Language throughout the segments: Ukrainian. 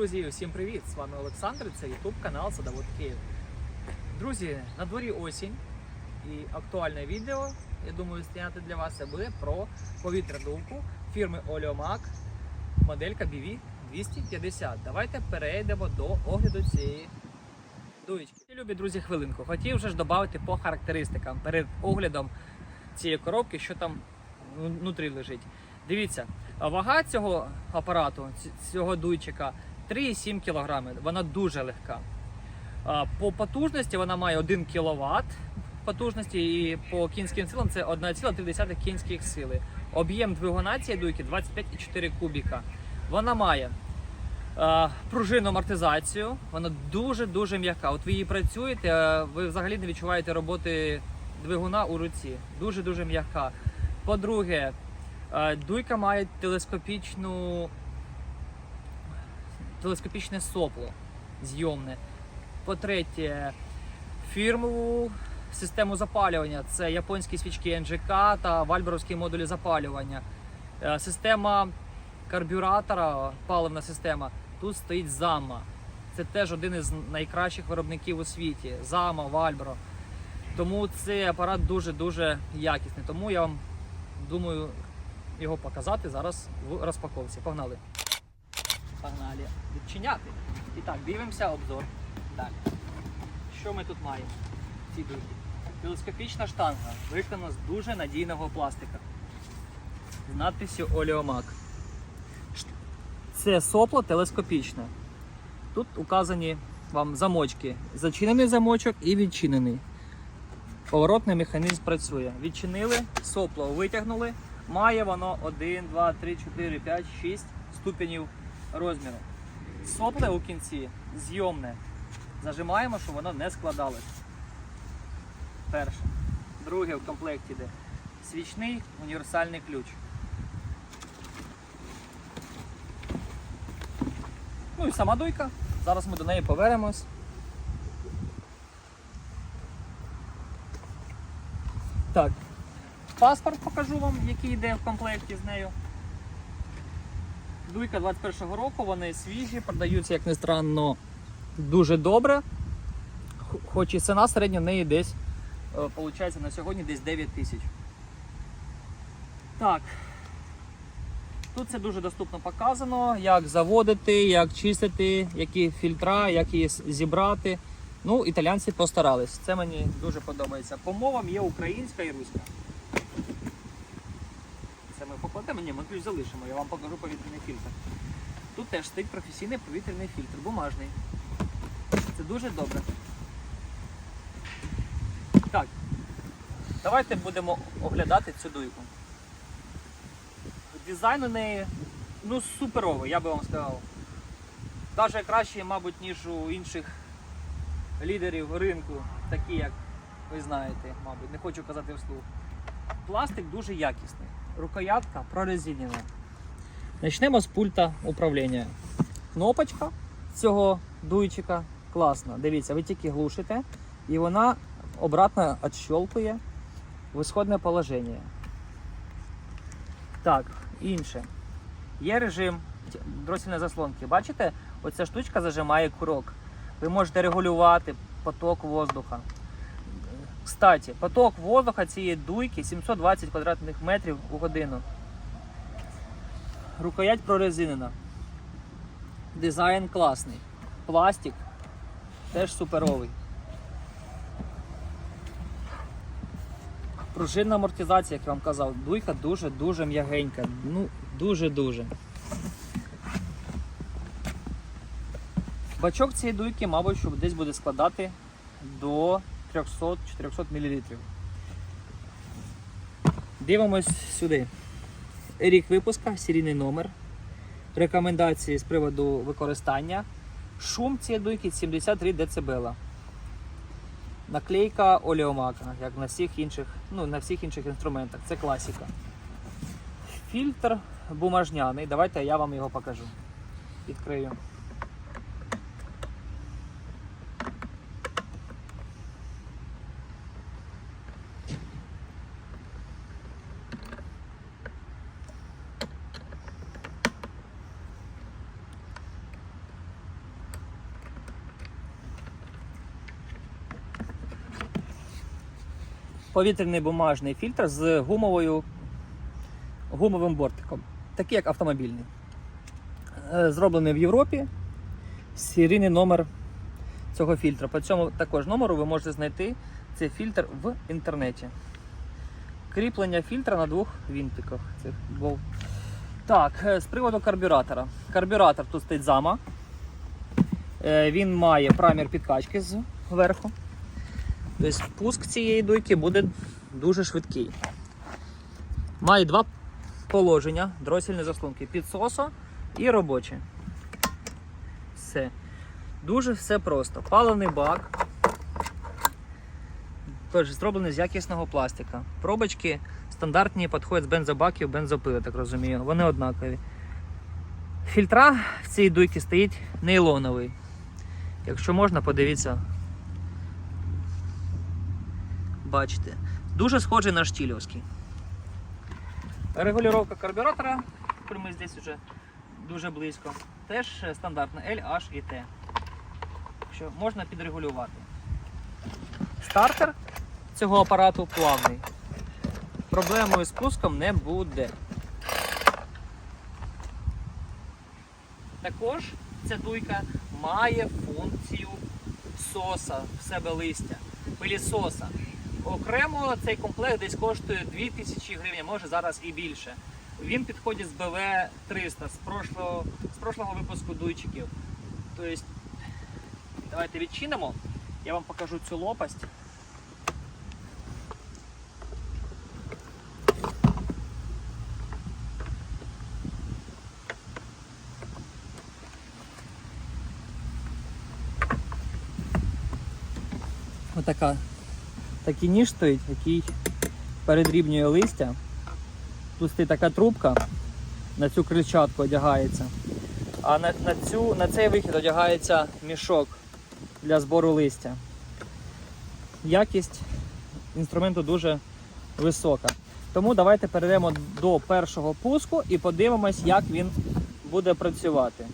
Друзі, усім привіт! З вами Олександр. Це YouTube канал Садовод Київ. Друзі, на дворі осінь і актуальне відео, я думаю, зняти для вас це буде про повітрядувку фірми Oleomac, моделька BV 250. Давайте перейдемо до огляду цієї дуєчки. Любі друзі, хвилинку. Хотів вже ж додати по характеристикам перед оглядом цієї коробки, що там внутрі лежить. Дивіться, вага цього апарату, цього дуйчика 3,7 кг. Вона дуже легка. По потужності вона має 1 кВт потужності і по кінським силам це 1,3 кінських сили. Об'єм двигуна цієї дуйки 25,4 кубіка. Вона має е, пружинну амортизацію, вона дуже-дуже м'яка. От ви її працюєте, ви взагалі не відчуваєте роботи двигуна у руці. Дуже-дуже м'яка. По-друге, е, дуйка має телескопічну телескопічне сопло зйомне. По-третє, фірмову систему запалювання це японські свічки НЖК та вальберовські модулі запалювання. Е, Система карбюратора, паливна система, тут стоїть Зама. Це теж один із найкращих виробників у світі. Зама, Вальбро. Тому цей апарат дуже-дуже якісний. Тому я вам думаю його показати зараз в розпаковці. Погнали. Погнали. Відчиняти. І так, дивимося обзор. Так. Що ми тут маємо? в цій дужці? Телескопічна штанга, виконана з дуже надійного пластика. З надписю. Ш- Це сопло телескопічне. Тут указані вам замочки. Зачинений замочок і відчинений. Поворотний механізм працює. Відчинили, сопло витягнули. Має воно 1, 2, 3, 4, 5, 6 ступенів розміру. Сопле у кінці зйомне. Зажимаємо, щоб воно не складалось. Перше. Друге в комплекті йде свічний універсальний ключ. Ну і сама дуйка. Зараз ми до неї повернемось. Так, паспорт покажу вам, який йде в комплекті з нею. Дуйка 21-го року, вони свіжі, продаються, як не странно, дуже добре. Хоч і ціна середня неї десь, виходить, на сьогодні десь 9 тисяч. Так. Тут це дуже доступно показано, як заводити, як чистити, які фільтра, як її зібрати. Ну, італійці постарались. Це мені дуже подобається. По мовам є українська і руська. Покладемо, ні, ми ключ залишимо, я вам покажу повітряний фільтр. Тут теж стоїть професійний повітряний фільтр, бумажний. Це дуже добре. Так, давайте будемо оглядати цю дуйку. Дизайн у неї ну, суперовий, я би вам сказав. Навіть краще, мабуть, ніж у інших лідерів ринку, такі як ви знаєте, мабуть, не хочу казати вслух. Пластик дуже якісний. Рукоятка прорезинена. Почнемо з пульта управління. Кнопочка цього дуйчика класна. Дивіться, ви тільки глушите, і вона обратно відщолкує в ісходне положення. Так, інше. Є режим дросільної заслонки. Бачите, оця штучка зажимає курок. Ви можете регулювати поток воздуха. Кстати, поток воздуха цієї дуйки 720 квадратних метрів у годину. Рукоять прорезинена. Дизайн класний. Пластик теж суперовий. Пружинна амортизація, як я вам казав, дуйка дуже-дуже м'ягенька. Ну, дуже-дуже. Бачок цієї дуйки, мабуть, що десь буде складати до 300-400 мл. Дивимось сюди. Рік випуска, серійний номер. Рекомендації з приводу використання. Шум цієї дуйки 73 дБ. Наклейка олеомака, як на всіх інших, ну, на всіх інших інструментах. Це класика. Фільтр бумажняний. Давайте я вам його покажу. Відкрию. Повітряний бумажний фільтр з гумовою, гумовим бортиком, такий як автомобільний. Е, Зроблений в Європі. Серійний номер цього фільтра. По цьому також номеру ви можете знайти цей фільтр в інтернеті. Кріплення фільтра на двох вінтиках. Цих. Так, е, з приводу карбюратора. Карбюратор тут стоїть зама. Е, Він має праймер підкачки зверху. Тобто пуск цієї дуйки буде дуже швидкий. Має два положення дросільні заслонки підсосо і робоче. Все. Дуже все просто. Паливний бак. Теж зроблений з якісного пластика. Пробочки стандартні підходять з бензобаків, бензопили, так розумію. Вони однакові. Фільтра в цій дуйці стоїть нейлоновий. Якщо можна, подивіться. Бачите. Дуже схожий на штілівський. Регулювання карбюратора, ми здесь вже дуже близько, теж стандартна L, H і T. Що можна підрегулювати. Стартер цього апарату плавний. Проблемою з пуском не буде. Також ця дуйка має функцію соса в себе листя, пилісоса. Окремо цей комплект десь коштує 2000 гривень, може зараз і більше. Він підходить з БВ 300 з прошлого, з прошлого випуску дуйчиків. Тобто, давайте відчинимо. Я вам покажу цю лопасть. Отака. Такий ніж який передрібнює листя. Тут стоїть така трубка, на цю крильчатку одягається. А на, на, цю, на цей вихід одягається мішок для збору листя. Якість інструменту дуже висока. Тому давайте перейдемо до першого пуску і подивимось, як він буде працювати.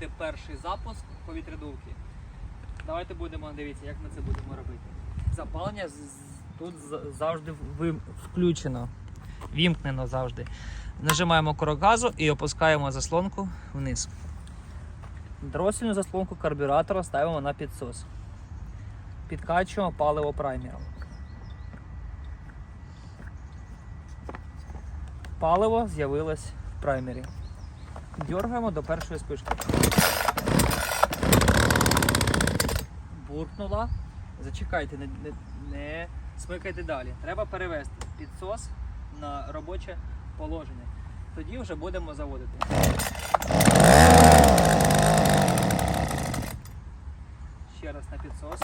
Робити перший запуск повітрядувки. Давайте будемо дивитися, як ми це будемо робити. Запалення тут завжди включено, вімкнено завжди. Нажимаємо курок газу і опускаємо заслонку вниз. Дросільну заслонку карбюратора ставимо на підсос. Підкачуємо паливо праймером. Паливо з'явилось в праймері. Дергаємо до першої спишки. Буркнула. Зачекайте, не, не, не смикайте далі. Треба перевести підсос на робоче положення. Тоді вже будемо заводити. Ще раз на підсос.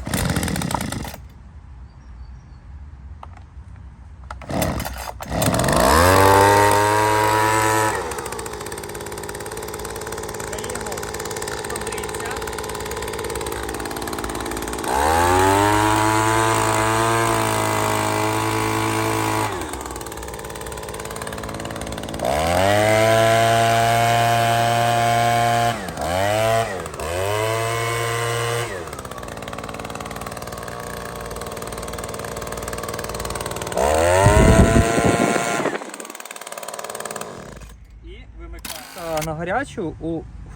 На гарячу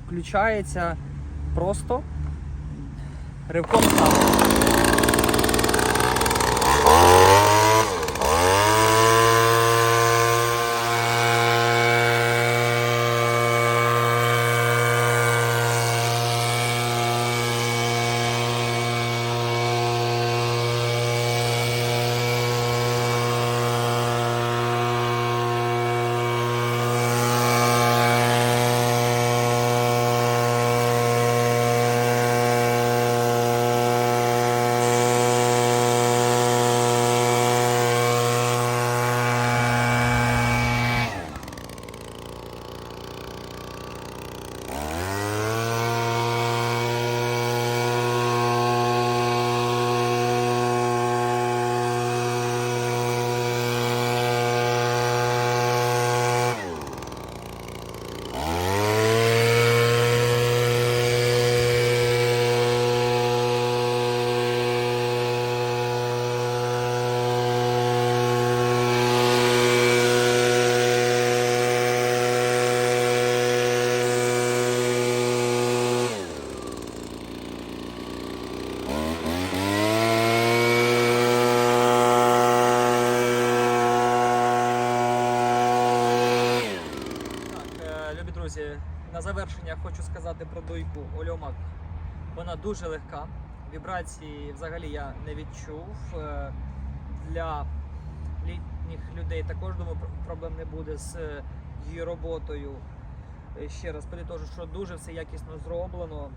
включається просто ривком ставлення. Друзі, на завершення хочу сказати про дуйку Ольомак. Вона дуже легка. Вібрації взагалі я не відчув. Е, Для літніх людей також думаю, проблем не буде з е, її роботою. Е, Ще раз підітожу, що дуже все якісно зроблено.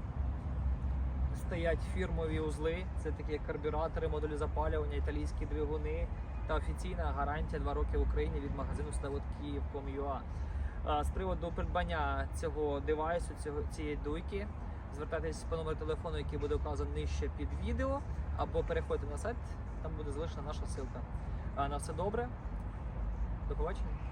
Стоять фірмові узли, це такі карбюратори, модулі запалювання, італійські двигуни та офіційна гарантія 2 роки в Україні від магазину Ставот Київ.com.ua. З приводу придбання цього девайсу, цього, цієї дуйки, звертайтесь по номеру телефону, який буде указаний нижче під відео, або переходьте на сайт, там буде залишена наша ссылка. На все добре. До побачення.